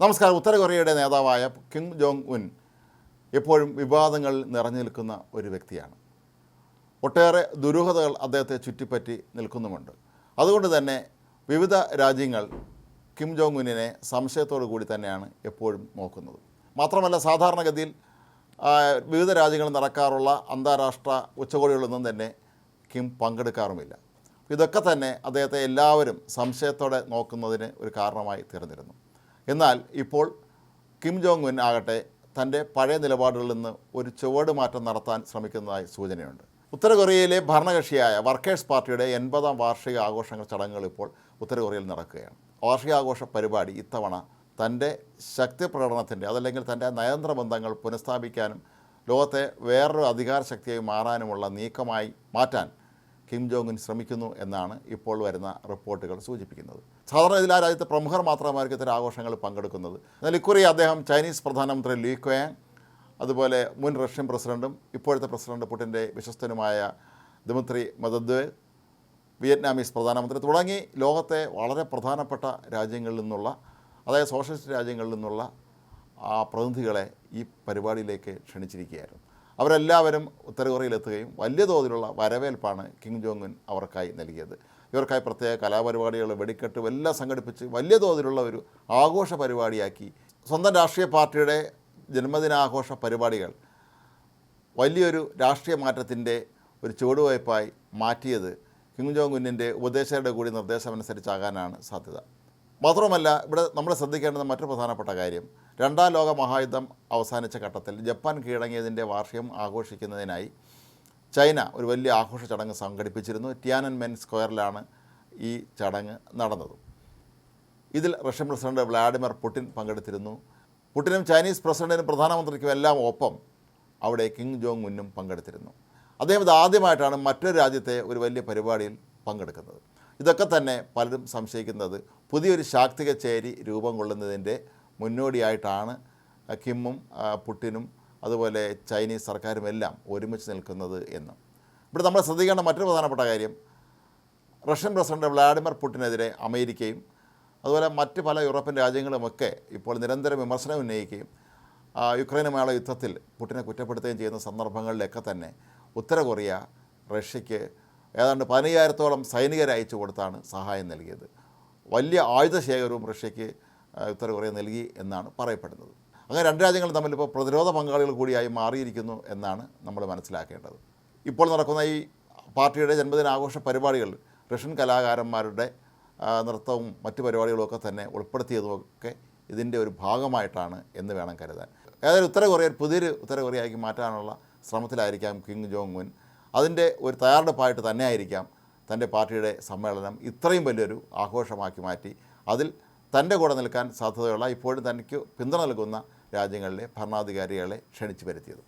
നമസ്കാരം. ഉത്തര കൊറിയയുടെ നേതാവായ കിം ജോങ് ഉൻ എപ്പോഴും വിവാദങ്ങളിൽ നിറഞ്ഞു നിൽക്കുന്ന ഒരു വ്യക്തിയാണ്. ഒട്ടേറെ ദുരൂഹതകൾ അദ്ദേഹത്തെ ചുറ്റിപ്പറ്റി നിൽക്കുന്നുമുണ്ട്. അതുകൊണ്ട് തന്നെ വിവിധ രാജ്യങ്ങൾ കിം ജോങ് ഉന്നിനെ സംശയത്തോടു കൂടി തന്നെയാണ് എപ്പോഴും നോക്കുന്നത്. മാത്രമല്ല സാധാരണഗതിയിൽ വിവിധ രാജ്യങ്ങളിൽ നടക്കാറുള്ള അന്താരാഷ്ട്ര ഉച്ചകോടികളൊന്നും തന്നെ കിം പങ്കെടുക്കാറുമില്ല. ഇതൊക്കെ തന്നെ അദ്ദേഹത്തെ എല്ലാവരും സംശയത്തോടെ നോക്കുന്നതിന് ഒരു കാരണമായി തീർന്നിരുന്നു. എന്നാൽ ഇപ്പോൾ കിം ജോങ് ഉൻ ആകട്ടെ തന്റെ പഴയ നിലപാടുകളിൽ നിന്ന് ഒരു ചുവട് മാറ്റം നടത്താൻ ശ്രമിക്കുന്നതായി സൂചനയുണ്ട്. ഉത്തര കൊറിയയിലെ ഭരണകക്ഷിയായ വർക്കേഴ്സ് പാർട്ടിയുടെ എൺപതാം വാർഷിക ആഘോഷങ്ങൾ ചടങ്ങുകൾ ഇപ്പോൾ ഉത്തര കൊറിയയിൽ നടക്കുകയാണ്. വാർഷികാഘോഷ പരിപാടി ഇത്തവണ തന്റെ ശക്തി പ്രകടനത്തിന്റെ അതല്ലെങ്കിൽ തന്റെ നയതന്ത്ര ബന്ധങ്ങൾ പുനഃസ്ഥാപിക്കാനും ലോകത്തെ വേറൊരു അധികാര ശക്തിയായി മാറാനുമുള്ള നീക്കമായി മാറ്റാൻ കിം ജോങ് ഉൻ ശ്രമിക്കുന്നു എന്നാണ് ഇപ്പോൾ വരുന്ന റിപ്പോർട്ടുകൾ സൂചിപ്പിക്കുന്നത്. സാധാരണ ഇതിൽ ആ രാജ്യത്തെ പ്രമുഖർ മാത്രമായിരിക്കും ഇത്തരം ആഘോഷങ്ങൾ പങ്കെടുക്കുന്നത്. എന്നാൽ ഇക്കുറി അദ്ദേഹം ചൈനീസ് പ്രധാനമന്ത്രി ലീ ക്വയാങ് അതുപോലെ മുൻ റഷ്യൻ പ്രസിഡന്റും ഇപ്പോഴത്തെ പ്രസിഡന്റ് പുടിന്റെ വിശ്വസ്തനുമായ ദിമിത്രി മദദ്വേ വിയറ്റ്നാമീസ് പ്രധാനമന്ത്രി തുടങ്ങി ലോകത്തെ വളരെ പ്രധാനപ്പെട്ട രാജ്യങ്ങളിൽ നിന്നുള്ള അതായത് സോഷ്യലിസ്റ്റ് രാജ്യങ്ങളിൽ നിന്നുള്ള ആ പ്രതിനിധികളെ ഈ പരിപാടിയിലേക്ക് ക്ഷണിച്ചിരിക്കുകയായിരുന്നു. അവരെല്ലാവരും ഉത്തര കൊറിയയിലെത്തുകയും വലിയ തോതിലുള്ള വരവേൽപ്പാണ് കിം ജോങ് ഉൻ അവർക്കായി നൽകിയത്. ഇവർക്കായി പ്രത്യേക കലാപരിപാടികൾ വെടിക്കെട്ടും എല്ലാം സംഘടിപ്പിച്ച് വലിയ തോതിലുള്ള ഒരു ആഘോഷ പരിപാടിയാക്കി. സ്വന്തം രാഷ്ട്രീയ പാർട്ടിയുടെ ജന്മദിനാഘോഷ പരിപാടികൾ വലിയൊരു രാഷ്ട്രീയ മാറ്റത്തിന്റെ ഒരു ചുവടുവയ്പായി മാറ്റിയത് കിം ജോങ് ഉന്നിന്റെ ഉപദേശകരുടെ കൂടി നിർദ്ദേശമനുസരിച്ചാകാനാണ് സാധ്യത. മാത്രമല്ല ഇവിടെ നമ്മൾ ശ്രദ്ധിക്കേണ്ടുന്ന മറ്റൊരു പ്രധാനപ്പെട്ട കാര്യം രണ്ടാം ലോക മഹായുദ്ധം അവസാനിച്ച ഘട്ടത്തിൽ ജപ്പാൻ കീഴടങ്ങിയതിന്റെ വാർഷികം ആഘോഷിക്കുന്നതിനായി ചൈന ഒരു വലിയ ആഘോഷ ചടങ്ങ് സംഘടിപ്പിച്ചിരുന്നു. ടിയാനൻ മെൻ സ്ക്വയറിലാണ് ഈ ചടങ്ങ് നടന്നത്. ഇതിൽ റഷ്യൻ പ്രസിഡന്റ് വ്ളാഡിമിർ പുടിൻ പങ്കെടുത്തിരുന്നു. പുടിനും ചൈനീസ് പ്രസിഡന്റിനും പ്രധാനമന്ത്രിക്കും എല്ലാം ഒപ്പം അവിടെ കിങ് ജോങ് ഉന്നും പങ്കെടുത്തിരുന്നു. അദ്ദേഹം ഇത് ആദ്യമായിട്ടാണ് മറ്റൊരു രാജ്യത്തെ ഒരു വലിയ പരിപാടിയിൽ പങ്കെടുക്കുന്നത്. ഇതൊക്കെ തന്നെ പലരും സംശയിക്കുന്നത് പുതിയൊരു ശാക്തിക ചേരി രൂപം കൊള്ളുന്നതിന്റെ മുന്നോടിയായിട്ടാണ് കിമ്മും പുട്ടിനും അതുപോലെ ചൈനീസ് സർക്കാരും എല്ലാം ഒരുമിച്ച് നിൽക്കുന്നത് എന്ന്. ഇവിടെ നമ്മൾ ശ്രദ്ധിക്കേണ്ട മറ്റൊരു പ്രധാനപ്പെട്ട കാര്യം റഷ്യൻ പ്രസിഡന്റ് വ്ളാഡിമിർ പുടിനെതിരെ അമേരിക്കയും അതുപോലെ മറ്റ് പല യൂറോപ്യൻ രാജ്യങ്ങളുമൊക്കെ ഇപ്പോൾ നിരന്തരം വിമർശനം ഉന്നയിക്കുകയും യുക്രൈനുമായുള്ള യുദ്ധത്തിൽ പുട്ടിനെ കുറ്റപ്പെടുത്തുകയും ചെയ്യുന്ന സന്ദർഭങ്ങളിലൊക്കെ തന്നെ ഉത്തര കൊറിയ റഷ്യയ്ക്ക് ഏതാണ്ട് പതിനയ്യായിരത്തോളം സൈനികരെ അയച്ചു കൊടുത്താണ് സഹായം നൽകിയത്. വലിയ ആയുധശേഖരവും റഷ്യയ്ക്ക് ആ, ഉത്തര കൊറിയ നൽകി എന്നാണ് പറയപ്പെടുന്നത്. അങ്ങനെ രണ്ട് രാജ്യങ്ങളും തമ്മിൽ ഇപ്പോൾ പ്രതിരോധ പങ്കാളികൾ കൂടിയായി മാറിയിരിക്കുന്നു എന്നാണ് നമ്മൾ മനസ്സിലാക്കേണ്ടത്. ഇപ്പോൾ നടക്കുന്ന ഈ പാർട്ടിയുടെ ജന്മദിനാഘോഷ പരിപാടികൾ റഷ്യൻ കലാകാരന്മാരുടെ നൃത്തവും മറ്റു പരിപാടികളുമൊക്കെ തന്നെ ഉൾപ്പെടുത്തിയതുമൊക്കെ ഇതിന്റെ ഒരു ഭാഗമായിട്ടാണ് എന്ന് വേണം കരുതാൻ. ഏതായാലും ഉത്തര കൊറിയ പുതിയൊരു ഉത്തര കൊറിയയ്ക്ക് മാറ്റാനുള്ള ശ്രമത്തിലായിരിക്കാം കിങ് ജോങ് ഉൻ അതിന്റെ ഒരു തയ്യാറെടുപ്പായിട്ട് തന്നെയായിരിക്കാം തന്റെ പാർട്ടിയുടെ സമ്മേളനം ഇത്രയും വലിയൊരു ആഘോഷമാക്കി മാറ്റി. അതിൽ തന്റെ കൂടെ നിൽക്കാൻ സാധ്യതയുള്ള ഇപ്പോഴും തനിക്ക് പിന്തുണ നൽകുന്ന രാജ്യങ്ങളിലെ ഭരണാധികാരികളെ ക്ഷണിച്ചു വരുത്തിയത്.